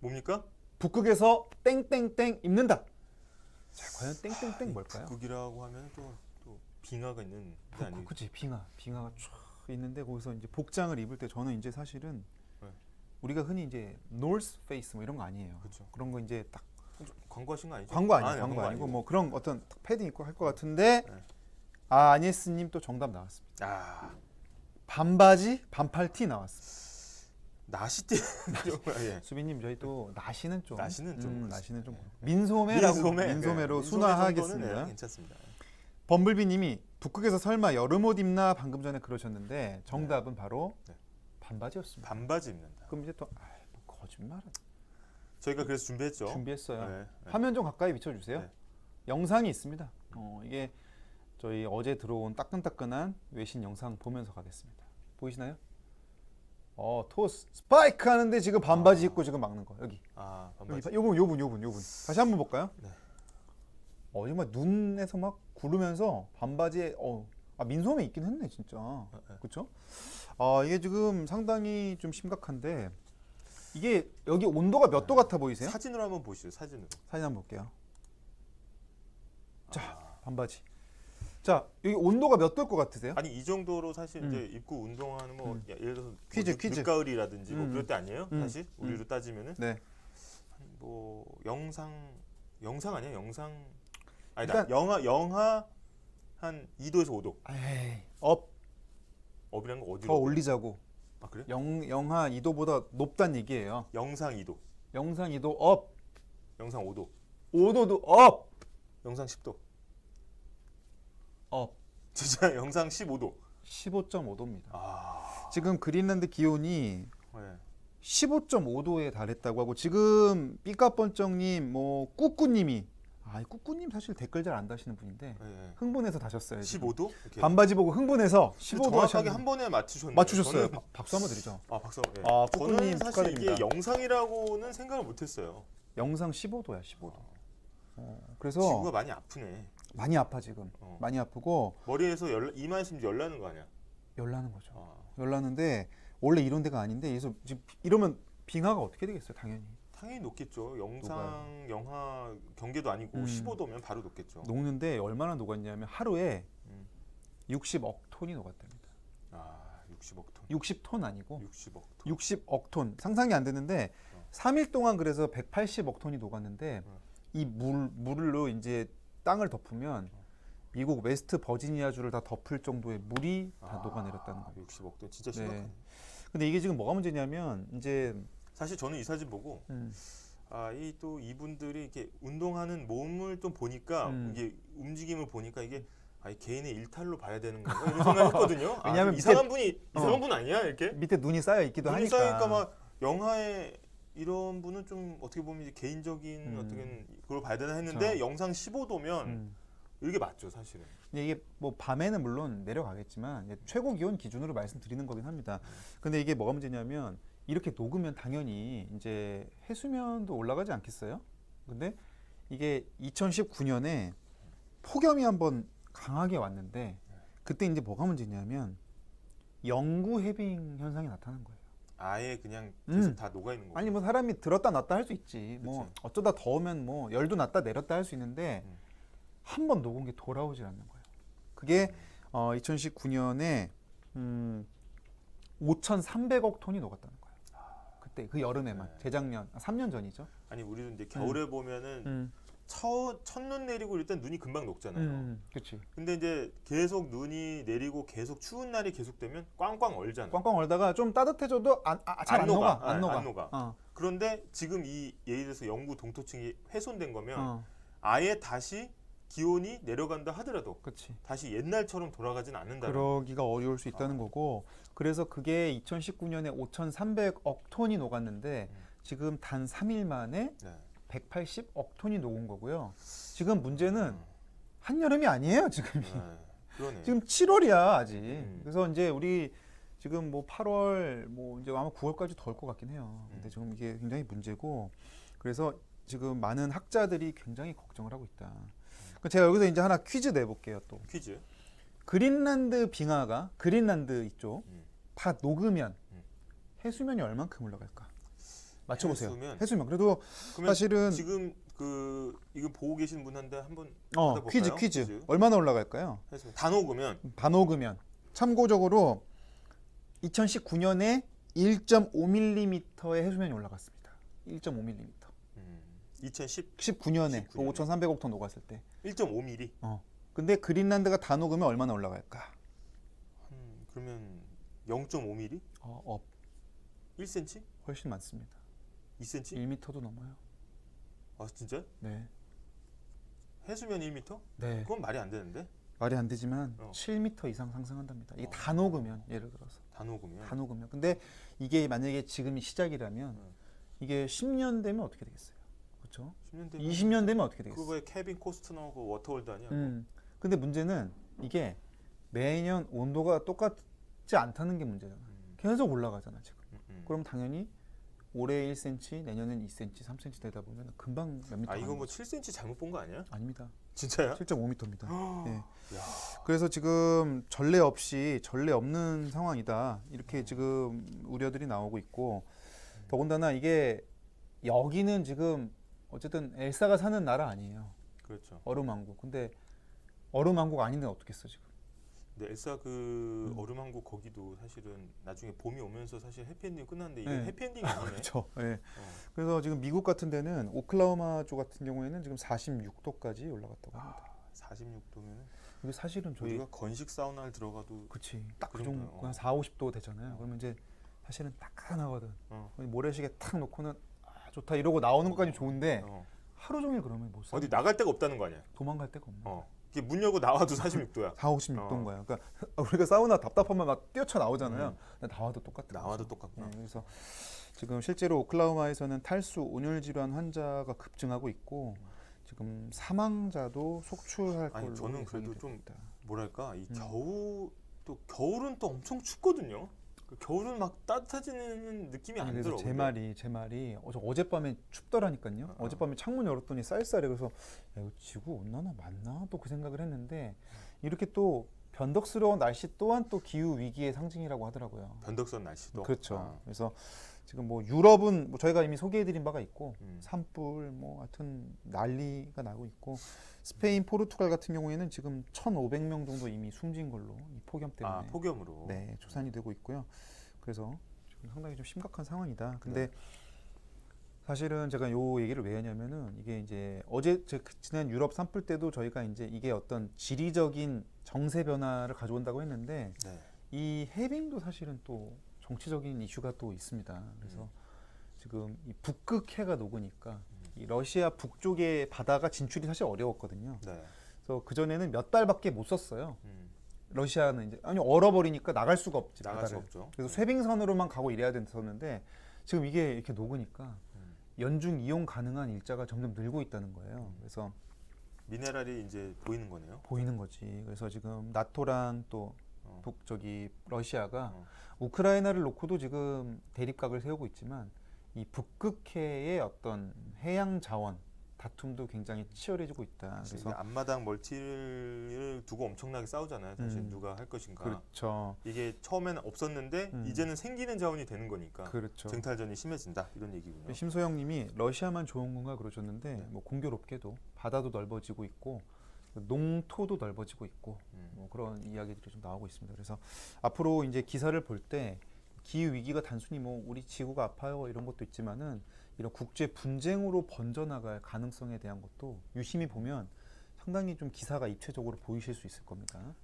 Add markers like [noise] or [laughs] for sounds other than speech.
뭡니까? 북극에서 땡땡땡 입는다. 자, 과연 땡땡땡 뭘까요? 북이라고 하면 또, 또 빙하가 있는 데 북, 아니 그치 빙하, 빙하가 쫙 있는데 거기서 이제 복장을 입을 때 저는 이제 사실은 네. 우리가 흔히 이제 노스 페이스 뭐 이런 거 아니에요. 그쵸. 그런 거 이제 딱 광고하신 거 아니죠? 광고 아니에요. 아, 네, 광고 아니고 아니고. 뭐 그런 어떤 딱 패딩 입고 할 것 같은데 네. 아 아니스님 또 정답 나왔습니다. 아 반바지 반팔 티 나왔습니다. 나시띠 [laughs] 예. 수빈님 저희 또 나시는 좀 나시는 좀 음. 나시는 좀 네. 민소매라고 민소매, 민소매로 네. 순화하겠습니다. 네, 괜찮습니다. 범블비님이 북극에서 설마 여름 옷 입나 방금 전에 그러셨는데 정답은 바로 네. 반바지였습니다. 반바지 입는다. 그럼 이제 또 아이, 뭐 거짓말은 저희가 그래서 준비했죠. 준비했어요. 네, 네. 화면 좀 가까이 비춰주세요. 네. 영상이 있습니다. 어, 이게 저희 어제 들어온 따끈따끈한 외신 영상 보면서 가겠습니다. 보이시나요? 어 토스 스파이크 하는데 지금 반바지 입고 지금 막는 거 여기 아 반바지. 봐, 요분 요분 요분 요분 다시 한번 볼까요? 네. 어 정말 눈에서 막 구르면서 반바지에 어 아, 민소매 있긴 했네 진짜 네. 그렇죠? 아 이게 지금 상당히 좀 심각한데 이게 여기 온도가 몇 도 같아 보이세요? 사진으로 한번 보시죠. 사진으로. 사진 한번 볼게요. 자 반바지. 자 여기 온도가 몇 도일 것 같으세요? 아니 이 정도로 사실 음. 이제 입고 운동하는 뭐 음. 야, 예를 들어서 퀴즈, 뭐 늦, 퀴즈. 늦가을이라든지 뭐 음. 그럴 때 아니에요? 음. 사실 우리로 따지면은 네. 뭐 영상 영상 아니야? 영상 아니다. 일단- 영하 영하 한 2도에서 5도. 에이, 업더 업이란 거 어디로? 올리자고. 아 그래? 영 영하 2도보다 높단 얘기예요. 영상 2도. 영상 2도 업, 영상 5도. 5도도 업, 영상 10도. 업. 진짜 [laughs] 영상 15도. 15.5도입니다. 아. 지금 그린란드 기온이 네. 15.5도에 달했다고 하고 지금 삐까번쩍님 뭐 꾸꾸님이 아, 이 꾸꾸님 사실 댓글 잘 안 다시는 분인데 네, 네. 흥분해서 다셨어요. 지금. 15도? 이렇게. 반바지 보고 흥분해서 15도 정확하게 하셨는데 한 번에 맞추셨네요. 맞추셨어요. 저는- 바- 박수 한번 드리죠. 아 박수. 네. 아, 저는 꾸꾸님 사실 축하드립니다. 이게 영상이라고는 생각을 못했어요. 영상 15도야, 15도. 어, 그래서 지구가 많이 아프네. 많이 아파 지금. 어. 많이 아프고 머리에서 열, 이마에서 이제 열나는 거 아니야? 열나는 거죠. 아, 열나는데 원래 이런 데가 아닌데 그래서 지금 이러면 빙하가 어떻게 되겠어요, 당연히. 당연히 높겠죠. 영상, 영하 경계도 아니고 음. 15도면 바로 높겠죠. 녹는데 얼마나 녹았냐면 하루에 음. 60억 톤이 녹았답니다. 아, 60억 톤. 60톤 아니고 60억 톤. 60억 톤. 상상이 안 되는데 어. 3일 동안 그래서 180억 톤이 녹았는데 어. 이 물 물로 이제 땅을 덮으면 미국 웨스트 버지니아주를 다 덮을 정도의 물이 다 아, 녹아내렸다는 거예요. 60억 톤 진짜 네. 심각하네. 근데 이게 지금 뭐가 문제냐면 이제 사실 저는 이 사진 보고 음, 아, 이 또 이분들이 이렇게 운동하는 몸을 좀 보니까 음. 이게 움직임을 보니까 이게 아, 이 개인의 일탈로 봐야 되는 건가 이런 생각했거든요. [laughs] 아, 왜냐면 좀 이상한 분이 어. 이상한 분 아니야 이렇게? 밑에 눈이 쌓여 있기도 눈이 하니까. 쌓이니까 막 영화에 이런 분은 좀 어떻게 보면 이제 개인적인 음. 어떻게 그걸 봐야 되나 했는데 그쵸. 영상 15도면 음. 이게 맞죠 사실은. 근데 이게 뭐 밤에는 물론 내려가겠지만 최고 기온 기준으로 말씀드리는 거긴 합니다. 근데 이게 뭐가 문제냐면 이렇게 녹으면 당연히 이제 해수면도 올라가지 않겠어요? 근데 이게 2019년에 폭염이 한번 강하게 왔는데 그때 이제 뭐가 문제냐면 영구 해빙 현상이 나타난 거예요. 아예 그냥 계속 음. 다 녹아 있는 거. 아니 뭐 사람이 들었다 놨다 할 수 있지. 뭐 그치. 어쩌다 더우면 뭐 열도 났다 내렸다 할 수 있는데 음. 한번 녹은 게 돌아오질 않는 거예요. 그게 어, 2019년에 음, 5,300억 톤이 녹았다는 거예요. 그때 그 여름에만 네. 재작년 아, 3년 전이죠. 아니 우리도 이제 겨울에 보면은 음, 첫 첫눈 내리고 일단 눈이 금방 녹잖아요. 음, 그렇지. 근데 이제 계속 눈이 내리고 계속 추운 날이 계속되면 꽝꽝 얼잖아. 꽝꽝 얼다가 좀 따뜻해져도 안, 아, 잘안안 녹아. 녹아. 안 아, 녹아. 안 녹아. 어, 그런데 지금 이 예를 들어서 영구 동토층이 훼손된 거면 어, 아예 다시 기온이 내려간다 하더라도 그렇지. 다시 옛날처럼 돌아가진 않는다. 그러기가 어려울 수 있다는 아. 거고 그래서 그게 2019년에 5,300억 톤이 녹았는데 음. 지금 단 3일 만에 네. 180억 톤이 녹은 거고요. 지금 문제는 음. 한여름이 아니에요, 지금이. 네. 그러네. 지금 7월이야, 아직. 음. 그래서 이제 우리 지금 뭐 8월 뭐 이제 아마 9월까지 더올것 같긴 해요. 근데 음. 지금 이게 굉장히 문제고 그래서 지금 많은 학자들이 굉장히 걱정을 하고 있다. 그 제가 여기서 이제 하나 퀴즈 내볼게요, 또. 퀴즈. 그린란드 빙하가 그린란드 이쪽 음. 다 녹으면 음. 해수면이 얼만큼 올라갈까? 맞춰보세요. 해수면? 해수면. 그래도 그러면 사실은 지금 그 이거 보고 계신 분한테 한번 어, 받아볼까요? 퀴즈 퀴즈. 얼마나 올라갈까요? 해수면 다 녹으면 단오그면 참고적으로 2019년에 1.5mm의 해수면이 올라갔습니다. 1.5mm. 음, 2010 19년에 19년에. 5,300억 톤 녹았을 때. 1.5mm. 어. 근데 그린란드가 다 녹으면 얼마나 올라갈까? 음, 그러면 0.5mm? 어, 업 1cm? 훨씬 많습니다. 2cm? 1m도 넘어요. 아 진짜? 네. 해수면 1m? 네. 그건 말이 안 되는데 말이 안 되지만 어. 7m 이상 상승한답니다. 이게 어. 다 녹으면 예를 들어서 다 녹으면 다 녹으면. 근데 이게 만약에 지금이 시작이라면 음. 이게 10년 되면 어떻게 되겠어요? 그렇죠? 10년 되면 20년 되면 어떻게 되겠어요? 그거에 케빈 코스트너 그 워터월드 아니야? 음. 근데 문제는 이게 매년 온도가 똑같지 않다는 게 문제잖아. 음, 계속 올라가잖아 지금. 음, 음. 그럼 당연히 올해 1cm, 내년엔 2cm, 3cm 되다 보면 금방 몇 미터 아 이거 뭐 거죠. 7cm 잘못 본 거 아니야? 아닙니다. 진짜야? 7.5m입니다. 예. 야, 그래서 지금 전례 없이 전례 없는 상황이다. 이렇게 지금 우려들이 나오고 있고 더군다나 이게 여기는 지금 어쨌든 엘사가 사는 나라 아니에요. 그렇죠. 얼음왕국. 근데 얼음왕국 아닌데 어떻겠어 지금? 근데 엘사 그 음. 얼음왕국 거기도 사실은 나중에 봄이 오면서 사실 해피엔딩 끝났는데 이게 네. 해피엔딩이 [laughs] 아니네. 그렇죠. 예. 어. 그래서 지금 미국 같은 데는 오클라호마주 같은 경우에는 지금 46도까지 올라갔다고 합니다. 아, 46도면 이게 사실은 저희 우리가 건식 사우나를 들어가도 그치 딱그그 정도 정도요. 한 4, 50도 되잖아요. 그러면 이제 사실은 따끈하거든. 어. 모래시계 탁 놓고는 아, 좋다 이러고 나오는 것까지 좋은데 어. 하루 종일 그러면 못 사. 어디 나갈 데가 없다는 거 아니야? 도망갈 데가 없네. 어. 이게 문 열고 나와도 46도야. 4, 56도인 어. 거야. 그러니까 [laughs] 우리가 사우나 답답하면 막 뛰어쳐 나오잖아요. 음. 근데 나와도 똑같아. 나와도 똑같구나. 네, 그래서 지금 실제로 오클라호마에서는 탈수 온열 질환 환자가 급증하고 있고 지금 사망자도 속출할 아니, 걸로 저는 예상이 그래도 좀. 뭐랄까 이 음. 겨우 또 겨울은 또 엄청 춥거든요. 그 겨울은 막 따뜻해지는 느낌이 안 그래서 들어. 제 말이 제 말이 어제 어젯밤에 춥더라니까요. 어, 어. 어젯밤에 창문 열었더니 쌀쌀해. 그래서 야, 이거 지구 온난화 맞나? 또 그 생각을 했는데 이렇게 또 변덕스러운 날씨 또한 또 기후 위기의 상징이라고 하더라고요. 변덕선 날씨도. 그렇죠. 아, 그래서 지금 뭐 유럽은 뭐 저희가 이미 소개해드린 바가 있고 음. 산불 뭐 하여튼 난리가 나고 있고 스페인, 포르투갈 같은 경우에는 지금 1,500명 정도 이미 숨진 걸로 이 폭염 때문에 아 폭염으로. 네, 조산이 되고 있고요. 그래서 지금 상당히 좀 심각한 상황이다. 근데 사실은 제가 요 얘기를 왜 하냐면은 이게 이제 어제 제그 지난 유럽 산불 때도 저희가 이제 이게 어떤 지리적인 정세 변화를 가져온다고 했는데 네. 이 해빙도 사실은 또 정치적인 이슈가 또 있습니다. 그래서 음. 지금 이 북극해가 녹으니까 이 러시아 북쪽의 바다가 진출이 사실 어려웠거든요. 네. 그래서 그 전에는 몇 달밖에 못 썼어요. 음. 러시아는 이제 아니 얼어버리니까 나갈 수가 없지 나갈 수 바다를. 없죠. 그래서 쇠빙선으로만 가고 이래야 됐었는데 지금 이게 이렇게 녹으니까 음. 연중 이용 가능한 일자가 점점 늘고 있다는 거예요. 그래서 미네랄이 이제 보이는 거네요. 보이는 거지. 그래서 지금 나토랑 또 어. 북 저기 러시아가 어. 우크라이나를 놓고도 지금 대립각을 세우고 있지만 이 북극해의 어떤 해양 자원 다툼도 굉장히 치열해지고 있다. 그래서 그래서 앞마당 멀티를 두고 엄청나게 싸우잖아요. 사실 음. 누가 할 것인가. 그렇죠. 이게 처음에는 없었는데 음. 이제는 생기는 자원이 되는 거니까 그렇죠. 쟁탈전이 심해진다 이런 얘기군요. 심소영님이 러시아만 좋은 건가 그러셨는데 네. 뭐 공교롭게도 바다도 넓어지고 있고 농토도 넓어지고 있고 음. 뭐 그런 이야기들이 좀 나오고 있습니다. 그래서 앞으로 이제 기사를 볼 때 기후 위기가 단순히 뭐 우리 지구가 아파요 이런 것도 있지만은 이런 국제 분쟁으로 번져나갈 가능성에 대한 것도 유심히 보면 상당히 좀 기사가 입체적으로 보이실 수 있을 겁니다.